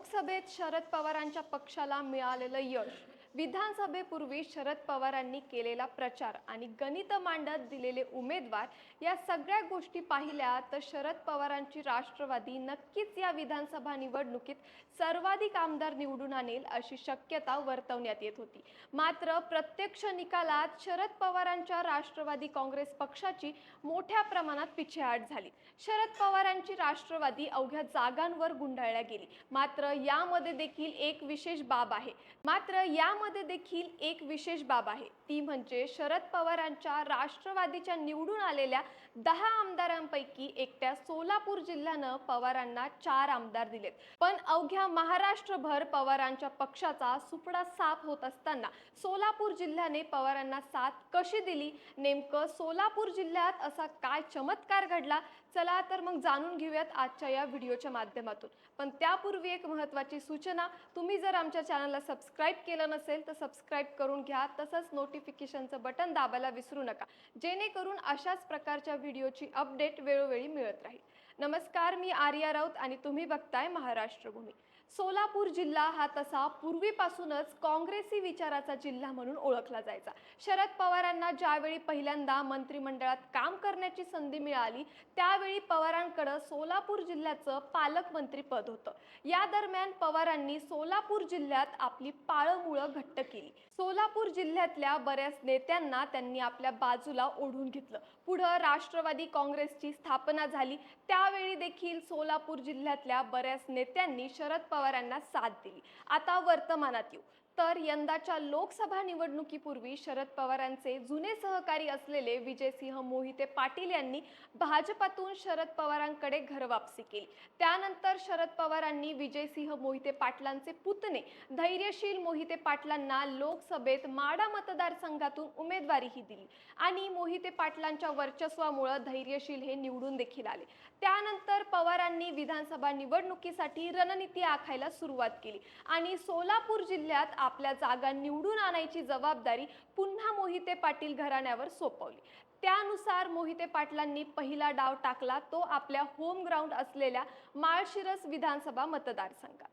लोकसभेत शरद पवारांच्या पक्षाला मिळालेलं यश. विधानसभेपूर्वी शरद पवारांनी केलेला प्रचार आणि गणित मांडत दिलेले उमेदवार या सगळ्या गोष्टी पाहिल्या तर शरद पवारांची राष्ट्रवादी नक्कीच या विधानसभा निवडणुकीत सर्वाधिक आमदार निवडून आणेल अशी शक्यता वर्तवण्यात येत होती. मात्र प्रत्यक्ष निकालात शरद पवारांच्या राष्ट्रवादी काँग्रेस पक्षाची मोठ्या प्रमाणात पिछेहाट झाली. शरद पवारांची राष्ट्रवादी अवघ्या जागांवर गुंडाळल्या गेली. मात्र यामध्ये देखील एक विशेष बाब आहे. मात्र या यामध्ये देखील एक विशेष बाब आहे. ती म्हणजे शरद पवारांच्या राष्ट्रवादीच्या निवडून आलेल्या दहा आमदारांपैकी एकट्या सोलापूर जिल्ह्यानं पवारांना चार आमदार दिलेत. पण अवघ्या महाराष्ट्रभर पवारांच्या पक्षाचा सुपडा साफ होत असताना सोलापूर जिल्ह्याने पवारांना साथ कशी दिली? नेमकं सोलापूर जिल्ह्यात असा काय चमत्कार घडला? चला तर मग जाणून घेऊयात आजच्या या व्हिडिओच्या माध्यमातून. पण त्यापूर्वी एक महत्त्वाची सूचना तुम्ही जर आमच्या चॅनलला सबस्क्राईब केलं नसेल तर सबस्क्राईब करून घ्या तसंच नोटिफिकेशनचं बटन दाबायला विसरू नका. जेणेकरून अशाच प्रकारच्या व्हिडिओची अपडेट वेळोवेळी मिळत राहील. नमस्कार मी आर्या राऊत आणि तुम्ही बघताय महाराष्ट्रभूमी. सोलापूर जिल्हा हा तसा पूर्वीपासूनच काँग्रेसी विचाराचा जिल्हा म्हणून ओळखला जायचा. शरद पवारांना ज्यावेळी पहिल्यांदा मंत्रिमंडळात काम करण्याची संधी मिळाली त्यावेळी पवारांकडं सोलापूर जिल्ह्याचं पालकमंत्री पद होतं. या दरम्यान पवारांनी सोलापूर जिल्ह्यात आपली पाळमुळं घट्ट केली. सोलापूर जिल्ह्यातल्या बऱ्याच नेत्यांना त्यांनी आपल्या बाजूला ओढून घेतलं. पुढं राष्ट्रवादी काँग्रेसची स्थापना झाली. त्यावेळी देखील सोलापूर जिल्ह्यातल्या बऱ्याच नेत्यांनी शरद पवारांना साथ दिली. आता वर्तमानात येऊ. तर यंदाच्या लोकसभा निवडणुकीपूर्वी शरद पवारांचे जुने सहकारी असलेले विजयसिंह मोहिते पाटील यांनी भाजपातून शरद पवारांकडे घरवापसी केली. त्यानंतर शरद पवारांनी विजयसिंह मोहिते पाटलांचे पुतणे धैर्यशील मोहिते पाटलांना लोकसभेत माडा मतदारसंघातून उमेदवारीही दिली आणि मोहिते पाटलांच्या वर्चस्वामुळं धैर्यशील हे निवडून देखील आले. त्यानंतर पवारांनी विधानसभा निवडणुकीसाठी रणनीती आखायला सुरुवात केली आणि सोलापूर जिल्ह्यात आपल्या जागा निवडून आणायची जबाबदारी पुन्हा मोहिते पाटील घराण्यावर सोपवली. त्यानुसार मोहिते पाटलांनी पहिला डाव टाकला तो आपल्या होम ग्राउंड असलेल्या माळशिरस विधानसभा मतदारसंघात.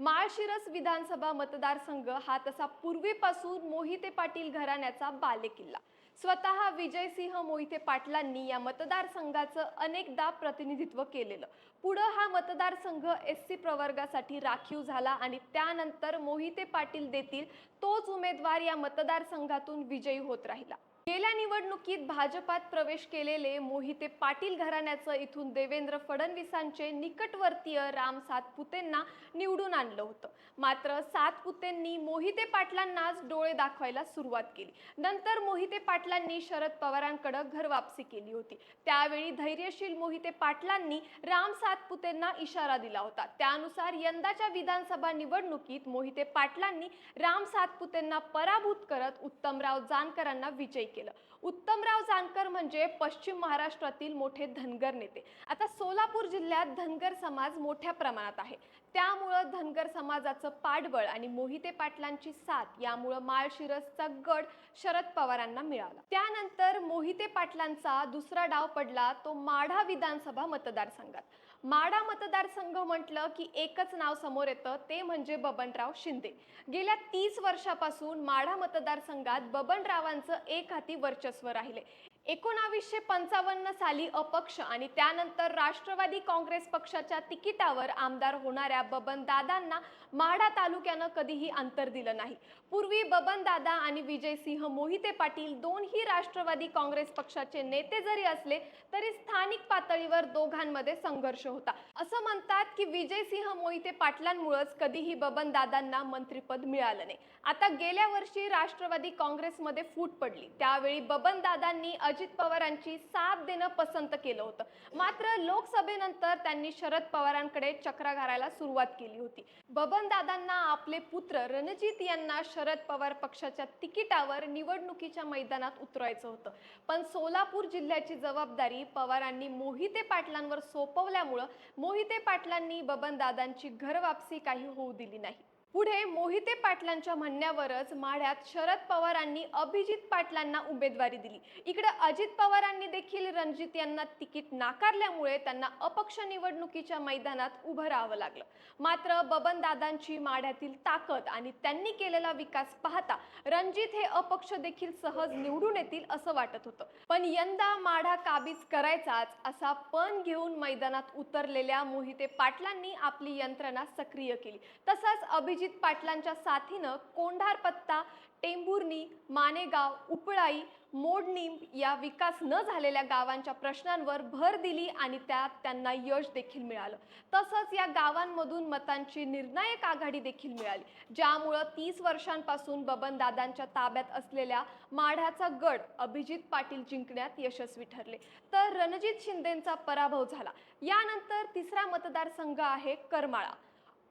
माळशिरस विधानसभा मतदारसंघ हा तसा पूर्वीपासून मोहिते पाटील घराण्याचा बालेकिल्ला. स्वतः विजयसिंह मोहिते पाटलांनी या मतदारसंघाचं अनेकदा प्रतिनिधित्व केलेलं. पुढं हा मतदारसंघ एस सी प्रवर्गासाठी राखीव झाला आणि त्यानंतर मोहिते पाटील देतील तोच उमेदवार या मतदारसंघातून विजयी होत राहिला. गेल्या निवडणुकीत भाजपात प्रवेश केलेले मोहिते पाटील घराण्याचं इथून देवेंद्र फडणवीसांचे निकटवर्तीय राम सातपुतेंना निवडून आणलं होतं. मात्र सातपुतेंनी मोहिते पाटलांनाच डोळे दाखवायला सुरुवात केली. नंतर मोहिते पाटलांनी शरद पवारांकडे घरवापसी केली होती. त्यावेळी धैर्यशील मोहिते पाटलांनी राम सातपुतेंना इशारा दिला होता. त्यानुसार यंदाच्या विधानसभा निवडणुकीत मोहिते पाटलांनी राम सातपुतेंना पराभूत करत उत्तमराव जानकरांना विजयी केलं. उत्तमराव जानकर म्हणजे पश्चिम महाराष्ट्रातील मोठे धनगर नेते. आता सोलापूर जिल्ह्यात धनगर समाज मोठ्या प्रमाणात आहे. त्यामुळं धनगर समाजाचं पाठबळ आणि मोहिते पाटलांची साथ यामुळं माळशिरसचा गड शरद पवारांना मिळाला. त्यानंतर मोहिते पाटलांचा दुसरा डाव पडला तो माढा विधानसभा मतदारसंघात. माढा मतदारसंघ म्हटलं की एकच नाव समोर येतं ते म्हणजे बबनराव शिंदे. गेल्या तीस वर्षापासून माढा मतदारसंघात बबनरावांचं एक हाती वर्चस्व राहिले. एकोणावीसशे पंचावन्न साली अपक्ष आणि त्यानंतर राष्ट्रवादी काँग्रेस पक्षाच्या तिकिटावर आमदार होणाऱ्या बबनदादांना माढा तालुक्यानं कधीही अंतर दिलं नाही. पूर्वी बबनदादा आणि विजयसिंह मोहिते पाटील दोनही राष्ट्रवादी काँग्रेस पक्षाचे नेते जरी असले तरी स्थानिक पातळीवर दोघांमध्ये संघर्ष होता. असं म्हणतात की विजयसिंह मोहिते पाटलांमुळेच कधीही बबनदादांना मंत्रिपद मिळालं नाही. आता गेल्या वर्षी राष्ट्रवादी काँग्रेसमध्ये फूट पडली. त्यावेळी बबनदादांनी अजित पवारांची साथ देणं पसंत केलं होतं. मात्र लोकसभेनंतर त्यांनी शरद पवारांकडे चक्रा घालायला सुरुवात केली होती. बबनदादांना आपले पुत्र रणजित यांना शरद पवार पक्षाच्या तिकिटावर निवडणुकीच्या मैदानात उतरायचं होतं. पण सोलापूर जिल्ह्याची जबाबदारी पवारांनी मोहिते पाटलांवर सोपवल्यामुळं मोहिते पाटलांनी बबनदादांची घरवापसी काही होऊ दिली नाही. पुढे मोहिते पाटलांच्या म्हणण्यावरच माढ्यात शरद पवारांनी अभिजित पाटलांना उमेदवारी दिली. इकडे अजित पवारांनी देखील रणजित यांना तिकीट नाकारल्यामुळे त्यांना अपक्ष निवडणुकीच्या मैदानात उभं राहावं लागलं. मात्र बबनदादांची माढ्यातील ताकद आणि त्यांनी केलेला विकास पाहता रणजित हे अपक्ष देखील सहज निवडून येतील असं वाटत होतं. पण यंदा माढा काबीज करायचाच असा पण घेऊन मैदानात उतरलेल्या मोहिते पाटलांनी आपली यंत्रणा सक्रिय केली. तसंच अभिजित अभिजित पाटलांच्या साथीनं कोंढार पत्ता टेंभुर्णी मानेगाव उपळाई मोडणीम या विकास न झालेल्या गावांच्या प्रश्नांवर भर दिली आणि त्यात त्यांना यश देखील मिळालं. तसंच या गावांमधून मतांची निर्णायक आघाडी देखील मिळाली ज्यामुळं तीस वर्षांपासून बबनदादांच्या ताब्यात असलेल्या माढ्याचा गड अभिजित पाटील जिंकण्यात यशस्वी ठरले. तर रणजित शिंदेंचा पराभव झाला. यानंतर तिसरा मतदारसंघ आहे करमाळा.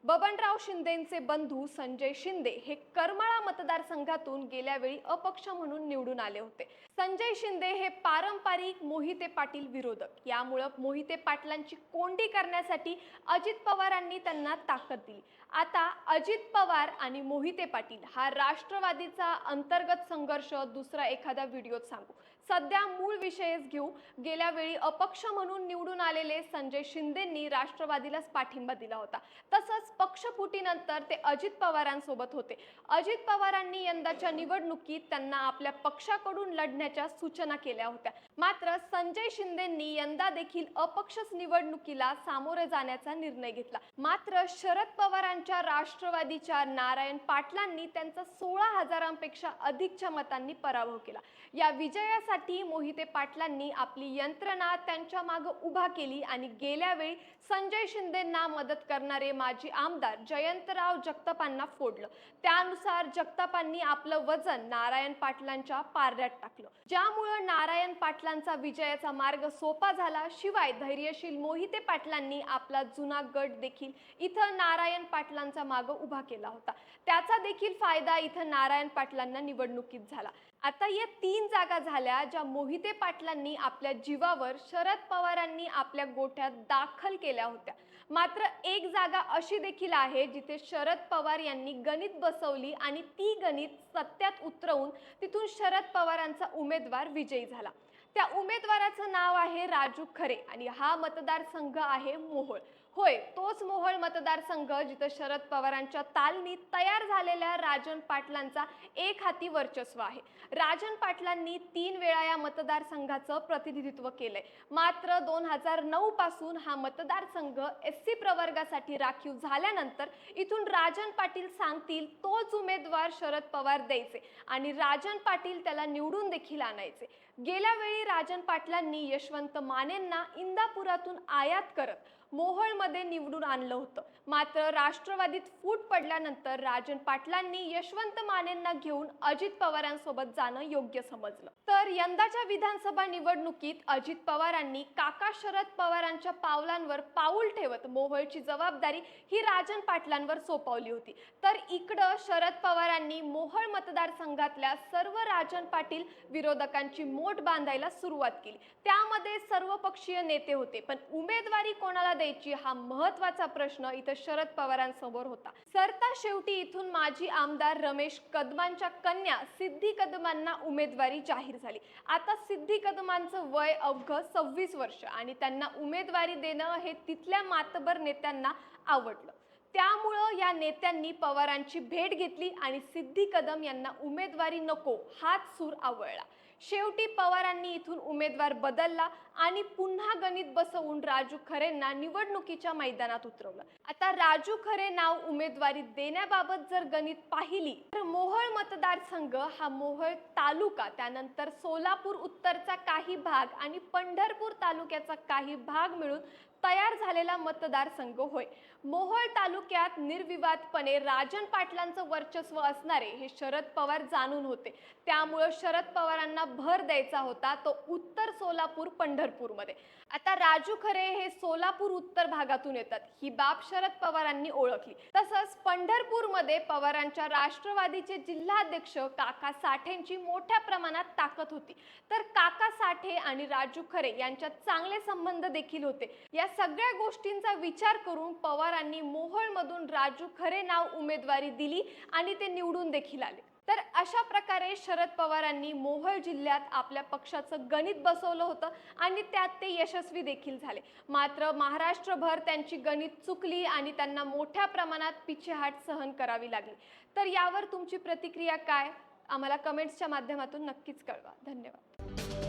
बबनराव शिंदेंचे बंधू संजय शिंदे हे करमाळा मतदारसंघातून गेल्या वेळी अपक्ष म्हणून निवडून आले होते. संजय शिंदे हे पारंपरिक मोहिते पाटील विरोधक. यामुळं मोहिते पाटलांची कोंडी करण्यासाठी अजित पवारांनी त्यांना ताकद दिली. आता अजित पवार आणि मोहिते पाटील हा राष्ट्रवादीचा अंतर्गत संघर्ष दुसरा एखाद्या व्हिडिओत सांगू. सध्या मूळ विषयच घेऊ. गेल्या वेळी अपक्ष म्हणून निवडून आलेले संजय शिंदेंनी राष्ट्रवादीलाच पाठिंबा दिला होता. तसंच पक्षफुटीनंतर ते अजित पवारांसोबत होते. अजित पवारांनी यंदाच्या निवडणुकीत त्यांना आपल्या पक्षाकडून लढण्याच्या सूचना केल्या होत्या. मात्र संजय शिंदेंनी यंदा देखील अपक्षच निवडणुकीला सामोरे जाण्याचा निर्णय घेतला. मात्र शरद पवारांच्या राष्ट्रवादीच्या नारायण पाटलांनी त्यांचा सोळा हजारांपेक्षा अधिकच्या मतांनी पराभव केला. या विजयासाठी मोहिते पाटलांनी आपली यंत्रणा त्यांच्या मागे उभा केली आणि गेल्या वेळी संजय शिंदेंना मदत करणारे माजी आमदार जयंतराव जगतापांना फोडलं. त्यानुसार जगतापांनी आपलं वजन नारायण पाटलांच्या पारड्यात टाकलं. ज्यामुळं नारायण पाटलांचा विजयाचा मार्ग सोपा झाला शिवाय धैर्यशील मोहिते पाटलांनी आपला जुना गट देखील इथं नारायण पाटलांचा माग उभा केला होता. त्याचा देखील फायदा इथं नारायण पाटलांना निवडणुकीत झाला. आता या तीन जागा झाल्या ज्या मोहिते पाटलांनी आपल्या जीवावर शरद पवारांनी आपल्या गोठ्यात दाखल केल्या होत्या. मात्र एक जागा अशी देखील आहे जिथे शरद पवार यांनी गणित बसवली आणि ती गणित सत्यात उतरवून तिथून शरद पवारांचा उमेदवार विजयी झाला. त्या उमेदवाराचं नाव आहे राजू खरे आणि हा मतदारसंघ आहे मोहोळ. होय तोच मोहोळ मतदारसंघ जिथं शरद पवारांच्या तालमीत तयार झालेल्या राजन पाटलांचा एक हाती वर्चस्व आहे. राजन पाटलांनी तीन वेळा या मतदारसंघाचं प्रतिनिधित्व केलंय. मात्र दोन हजार नऊ पासून हा मतदारसंघ एस सी प्रवर्गासाठी राखीव झाल्यानंतर इथून राजन पाटील सांगतील तोच उमेदवार शरद पवार द्यायचे आणि राजन पाटील त्याला निवडून देखील आणायचे. गेल्या वेळी राजन पाटलांनी यशवंत मानेंना इंदापुरातून आयात करत मोहोळमध्ये निवडून आणलं होतं. मात्र राष्ट्रवादीत फूट पडल्यानंतर राजन पाटलांनी यशवंत मानेंना घेऊन अजित पवारांसोबत जाणं योग्य समजलं. तर यंदाच्या विधानसभा निवडणुकीत अजित पवारांनी काका शरद पवारांच्या पावलांवर पाऊल ठेवत मोहोळची जबाबदारी ही राजन पाटलांवर सोपवली होती. तर इकडं शरद पवारांनी मोहोळ मतदारसंघातल्या सर्व राजन पाटील विरोधकांची मोठ बांधायला सुरुवात केली. त्यामध्ये सर्वपक्षीय नेते होते पण उमेदवारी कोणाला द्यायची हा महत्त्वाचा प्रश्न इथं शरद पवारांसमोर होता. सरता शेवटी इथून माजी आमदार रमेश कदमांच्या कन्या सिद्धी कदमांना उमेदवारी जाहीर झाली. आता सिद्धी कदमांचं वय अवघ सव्वीस वर्ष आणि त्यांना उमेदवारी देणं हे तिथल्या मातबर नेत्यांना आवडलं. त्यामुळं या नेत्यांनी पवारांची भेट घेतली आणि सिद्धी कदम यांना उमेदवारी नको हाच सूर आवळला. शेवटी पवारांनी इथून उमेदवार बदलला आणि पुन्हा गणित बसवून राजू खरेंना निवडणुकीच्या मैदानात उतरवलं. आता राजू खरे नाव उमेदवारी देण्याबाबत जर गणित पाहिली तर मोहोळ मतदारसंघ हा मोहोळ तालुका त्यानंतर सोलापूर उत्तरचा काही भाग आणि पंढरपूर तालुक्याचा काही भाग मिळून तयार झालेला मतदारसंघ होय. मोहोळ तालुक्यात निर्विवादपणे राजन पाटलांचं वर्चस्व असणारे हे शरद पवार जाणून होते. त्यामुळं शरद पवारांना भर द्यायचा होता तो उत्तर सोलापूर पंढरपूरमध्ये. आता राजू खरे हे सोलापूर उत्तर भागातून येतात. ही बाब शरद पवारांनी ओळखली. तसंच पंढरपूरमध्ये पवारांच्या राष्ट्रवादीचे जिल्हाध्यक्ष काका साठेंची मोठ्या प्रमाणात ताकद होती. तर काका साठे आणि राजू खरे यांच्यात चांगले संबंध देखील होते. या सगळ्या गोष्टींचा विचार करून पवारांनी मोहोळमधून राजू खरे नाव उमेदवारी दिली आणि ते निवडून देखील आले. तर अशा प्रकारे शरद पवारांनी मोहोळ जिल्ह्यात आपल्या पक्षाचं गणित बसवलं होतं आणि त्यात ते यशस्वी देखील झाले. मात्र महाराष्ट्रभर त्यांची गणित चुकली आणि त्यांना मोठ्या प्रमाणात पिछेहाट सहन करावी लागली. तर यावर तुमची प्रतिक्रिया काय? आम्हाला कमेंट्सच्या माध्यमातून नक्कीच कळवा. धन्यवाद.